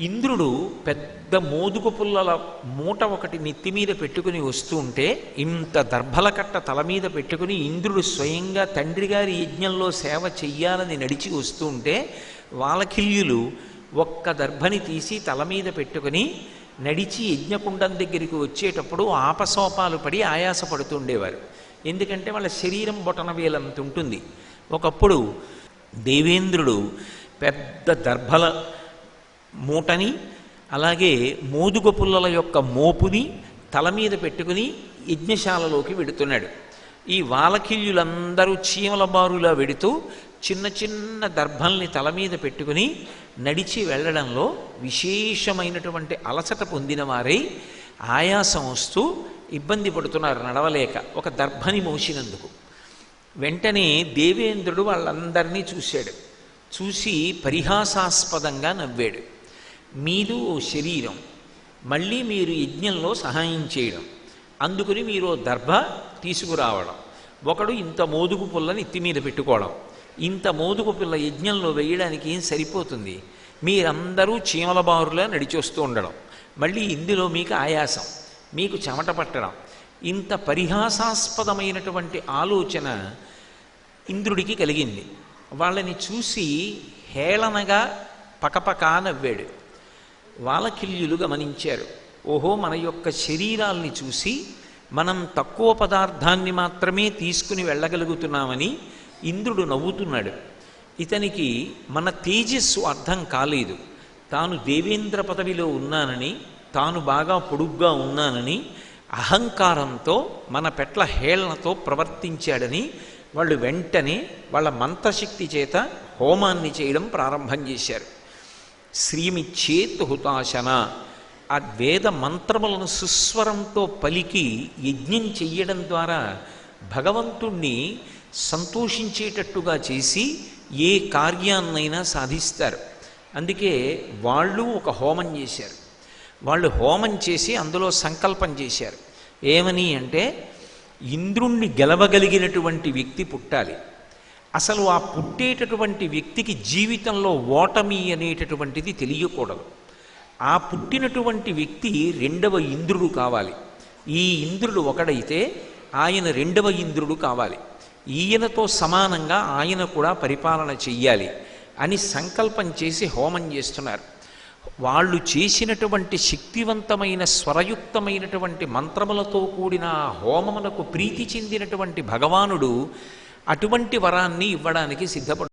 ఇంద్రుడు పెద్ద మోదుగు పుల్లల మూట ఒకటి నెత్తి మీద పెట్టుకుని వస్తూ ఉంటే ఇంత దర్భల కట్ట తల మీద పెట్టుకుని ఇంద్రుడు స్వయంగా తండ్రి గారి యజ్ఞంలో సేవ చెయ్యాలని నడిచి వస్తూ ఉంటే వాలకిల్యులు ఒక్క దర్భని తీసి తల మీద పెట్టుకుని నడిచి యజ్ఞకుండం దగ్గరికి వచ్చేటప్పుడు ఆపసోపాలు పడి ఆయాసపడుతుండేవారు ఎందుకంటే వాళ్ళ శరీరం బొటన వేలంత ఉంటుంది. ఒకప్పుడు దేవేంద్రుడు పెద్ద దర్భల మూటని అలాగే మోదుగ పుల్లల యొక్క మోపుని తల మీద పెట్టుకుని యజ్ఞశాలలోకి వెడుతున్నాడు. ఈ వాలకిల్యులందరూ చీమల బారులా వెడుతూ చిన్న చిన్న దర్భల్ని తల మీద పెట్టుకుని నడిచి వెళ్ళడంలో విశేషమైనటువంటి అలసట పొందిన వారై ఆయాసం వస్తూ ఇబ్బంది పడుతున్నారు నడవలేక ఒక దర్భని మోసినందుకు. వెంటనే దేవేంద్రుడు వాళ్ళందరినీ చూశాడు. చూసి పరిహాసాస్పదంగా నవ్వాడు. మీదు ఓ శరీరం. మళ్ళీ మీరు యజ్ఞంలో సహాయం చేయడం. అందుకుని మీరు ఓ దర్భ తీసుకురావడం. ఒకడు ఇంత మోదుగు పుల్లని ఎత్తి మీద పెట్టుకోవడం. ఇంత మోదుగు పిల్ల యజ్ఞంలో వేయడానికి ఏం సరిపోతుంది? మీరందరూ చీమల బారులా నడిచొస్తూ ఉండడం. మళ్ళీ ఇందులో మీకు ఆయాసం. మీకు చెమట పట్టడం. ఇంత పరిహాసాస్పదమైనటువంటి ఆలోచన ఇంద్రుడికి కలిగింది. వాళ్ళని చూసి హేళనగా పకపకా నవ్వాడు. వాలకిల్యులు గమనించారు. ఓహో మన యొక్క శరీరాల్ని చూసి మనం తక్కువ పదార్థాన్ని మాత్రమే తీసుకుని వెళ్ళగలుగుతున్నామని ఇంద్రుడు నవ్వుతున్నాడు. ఇతనికి మన తేజస్సు అర్థం కాలేదు. తాను దేవేంద్ర పదవిలో ఉన్నానని తాను బాగా పొడుగ్గా ఉన్నానని అహంకారంతో మన పెట్ల హేళనతో ప్రవర్తించాడని వాళ్ళు వెంటనే వాళ్ళ మంత్రశక్తి చేత హోమాన్ని చేయడం ప్రారంభం చేశారు. శ్రీమిచ్చేత్ హుతాశన. ఆ వేద మంత్రములను సుస్వరంతో పలికి యజ్ఞం చెయ్యడం ద్వారా భగవంతుణ్ణి సంతోషించేటట్టుగా చేసి ఏ కార్యాన్నైనా సాధిస్తారు. అందుకే వాళ్ళు ఒక హోమం చేశారు. వాళ్ళు హోమం చేసి అందులో సంకల్పం చేశారు. ఏమని అంటే ఇంద్రుణ్ణి గెలవగలిగినటువంటి వ్యక్తి పుట్టాలి. అసలు ఆ పుట్టేటటువంటి వ్యక్తికి జీవితంలో ఓటమి అనేటటువంటిది తెలియకూడదు. ఆ పుట్టినటువంటి వ్యక్తి రెండవ ఇంద్రుడు కావాలి. ఈ ఇంద్రుడు ఒకడైతే ఆయన రెండవ ఇంద్రుడు కావాలి. ఈయనతో సమానంగా ఆయన కూడా పరిపాలన చెయ్యాలి అని సంకల్పం చేసి హోమం చేస్తున్నారు. వాళ్ళు చేసినటువంటి శక్తివంతమైన స్వరయుక్తమైనటువంటి మంత్రములతో కూడిన హోమములకు హోమమునకు ప్రీతి చెందినటువంటి భగవానుడు అటువంటి వరాన్ని ఇవ్వడానికి సిద్ధపడు